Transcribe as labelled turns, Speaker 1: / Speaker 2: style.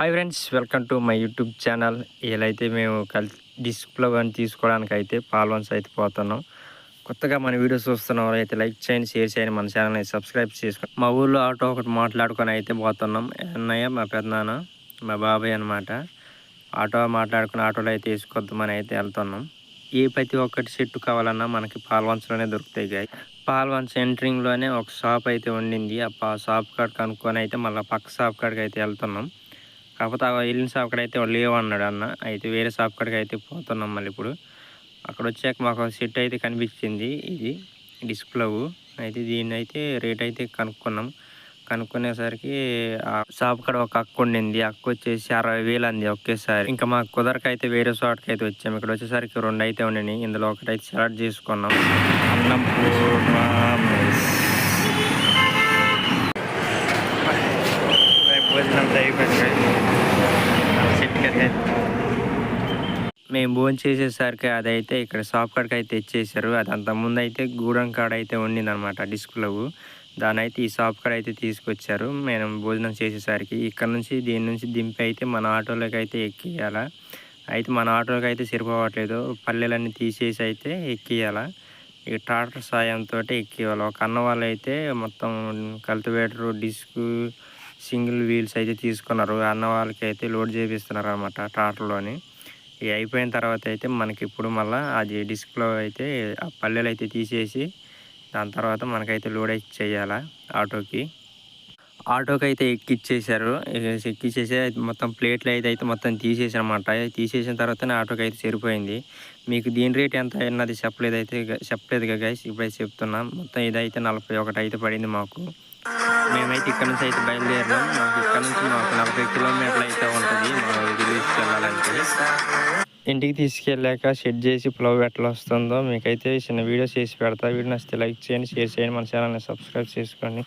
Speaker 1: Hi friends welcome to my YouTube channel వీలైతే మేము కల్ డిస్ప్లే అని తీసుకోవడానికి అయితే పాల్వన్స్ అయితే పోతున్నాం. కొత్తగా మన వీడియోస్ చూస్తున్న అయితే లైక్ చేయండి షేర్ చేయండి మన ఛానల్ని సబ్స్క్రైబ్ చేసుకోండి. మా ఊళ్ళో ఆటో ఒకటి మాట్లాడుకొని అయితే పోతున్నాం. అన్నయ్య మా పెద్దనాన్న మా బాబాయ్ అనమాట ఆటో మాట్లాడుకుని ఆటోలో అయితే తీసుకొద్దామని అయితే వెళ్తున్నాం. ఏ ప్రతి ఒక్కటి చెట్టు కావాలన్నా మనకి పాల్వన్స్లోనే దొరుకుతాయి పాల్వన్స్ ఎంట్రింగ్లోనే ఒక షాప్ అయితే ఉండింది. ఆ షాప్ కాడ కనుక్కొని అయితే మళ్ళీ పక్క షాప్ కాడికి అయితే వెళ్తున్నాం. కాకపోతే వెళ్ళిన షాప్ కాడ అయితే వాళ్ళు లేవు అన్నాడు అన్న. అయితే వేరే షాప్ కాడికి అయితే పోతున్నాం మళ్ళీ ఇప్పుడు. అక్కడ వచ్చాక మాకు సెట్ అయితే కనిపించింది ఇది డిస్ప్లే అయితే దీన్ని అయితే రేట్ అయితే కనుక్కున్నాం. కనుక్కునేసరికి ఆ షాప్ కాడ ఒక అక్క ఉండింది. అక్క వచ్చేసి అరవై వేలు అంది ఒకేసారి. ఇంకా మా కుదరక అయితే వేరే షాప్కి అయితే వచ్చాము ఇక్కడ వచ్చేసరికి రెండు అయితే ఉండినాయి. ఇందులో ఒకటి అయితే సెలెక్ట్ చేసుకున్నాం. అన్నం మేము భోజనం చేసేసరికి అదైతే ఇక్కడ షాప్ కాడికి అయితే ఇచ్చేసారు అది అంత ముందు అయితే గూడెం కాడ అయితే ఉండింది అనమాట డిస్ప్లే దాని అయితే ఈ షాప్ కాడ అయితే తీసుకొచ్చారు. మేము భోజనం చేసేసరికి ఇక్కడ నుంచి దీని నుంచి దింపి అయితే మన ఆటోలోకి అయితే ఎక్కియాలా అయితే మన ఆటోకి అయితే సరిపోవట్లేదు. పల్లెలన్నీ తీసేసి అయితే ఎక్కియాలా ఇక ట్రాక్టర్ సాయంతో ఎక్కియాలి ఒక అన్న వాళ్ళు అయితే మొత్తం కల్టివేటరు డిస్క్ సింగిల్ వీల్స్ అయితే తీసుకున్నారు. అన్న వాళ్ళకి అయితే లోడ్ చేపిస్తున్నారు అనమాట ట్రాక్టర్లోని. ఇవి అయిపోయిన తర్వాత అయితే మనకి ఇప్పుడు మళ్ళీ అది డిస్క్లో అయితే ఆ పల్లెలు అయితే తీసేసి దాని తర్వాత మనకైతే లోడ్ అయితే చేయాలా ఆటోకి. ఆటోకి అయితే ఎక్కిచ్చేసారు ఎక్కిచ్చేసి అయితే మొత్తం ప్లేట్లు అయితే అయితే మొత్తం తీసేసారనమాట తీసేసిన తర్వాతనే ఆటోకి అయితే సరిపోయింది. మీకు దీని రేట్ ఎంత అన్నది చెప్పలేదు అయితే చెప్పలేదు కదా గైస్ ఇప్పుడైతే చెప్తున్నాం. మొత్తం ఇదైతే నలభై ఒకటి అయితే పడింది మాకు. మేమైతే ఇక్కడ నుంచి అయితే బయలుదేరినాం. మాకు ఇక్కడ నుంచి మాకు నలభై కిలోమీటర్లు అయితే ఉంటుంది. మా తీసుకెళ్ళాలంటే ఇంటికి తీసుకెళ్ళాక షెడ్ చేసి పులవ ఎట్లా వస్తుందో మీకైతే చిన్న వీడియోస్ చేసి పెడతా. వీడియో నచ్చితే లైక్ చేయండి షేర్ చేయండి. మన ఛానల్ని సబ్స్క్రైబ్ చేసుకోండి.